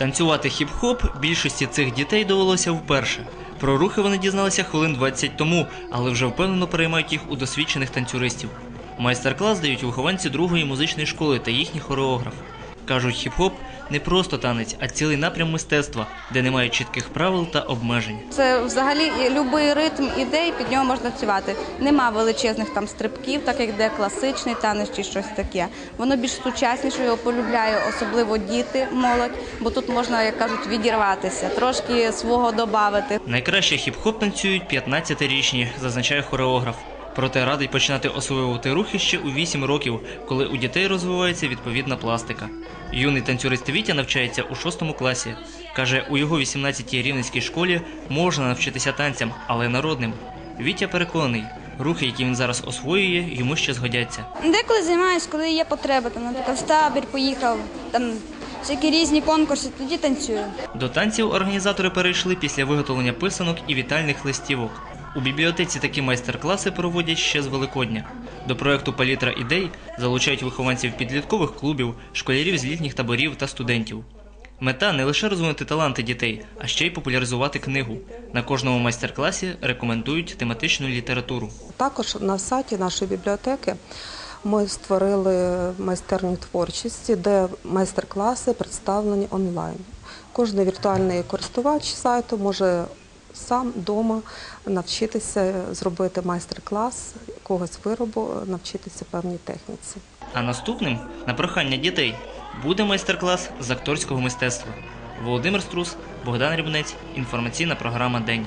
Танцювати хіп-хоп більшості цих дітей довелося вперше. Про рухи вони дізналися хвилин 20 тому, але вже впевнено переймають їх у досвідчених танцюристів. Майстер-клас дають вихованці другої музичної школи та їхній хореограф. Кажуть, хіп-хоп не просто танець, а цілий напрям мистецтва, де немає чітких правил та обмежень. Це взагалі будь-який ритм ідей під нього можна танцювати. Нема величезних там стрибків, так як де класичний танець чи щось таке. Воно більш сучасніше, його полюбляє особливо діти, молодь, бо тут можна, як кажуть, відірватися, трошки свого додати. Найкраще хіп-хоп танцюють 15-річні, зазначає хореограф. Проте радить починати освоювати рухи ще у 8 років, коли у дітей розвивається відповідна пластика. Юний танцюрист Вітя навчається у 6 класі. Каже, у його 18-й рівненській школі можна навчитися танцям, але народним. Вітя переконаний, рухи, які він зараз освоює, йому ще згодяться. Деколи займаюся, коли є потреба, там, наприклад, в табір поїхав, там всякі різні конкурси, тоді танцюю. До танців організатори перейшли після виготовлення писанок і вітальних листівок. У бібліотеці такі майстер-класи проводять ще з Великодня. До проекту Палітра ідей залучають вихованців підліткових клубів, школярів з літніх таборів та студентів. Мета не лише розвинути таланти дітей, а ще й популяризувати книгу. На кожному майстер-класі рекомендують тематичну літературу. Також на сайті нашої бібліотеки ми створили майстерню творчості, де майстер-класи представлені онлайн. Кожен віртуальний користувач сайту може сам вдома навчитися зробити майстер-клас якогось виробу, навчитися певній техніці. А наступним, на прохання дітей, буде майстер-клас з акторського мистецтва. Володимир Струс, Богдан Рібнець, інформаційна програма День.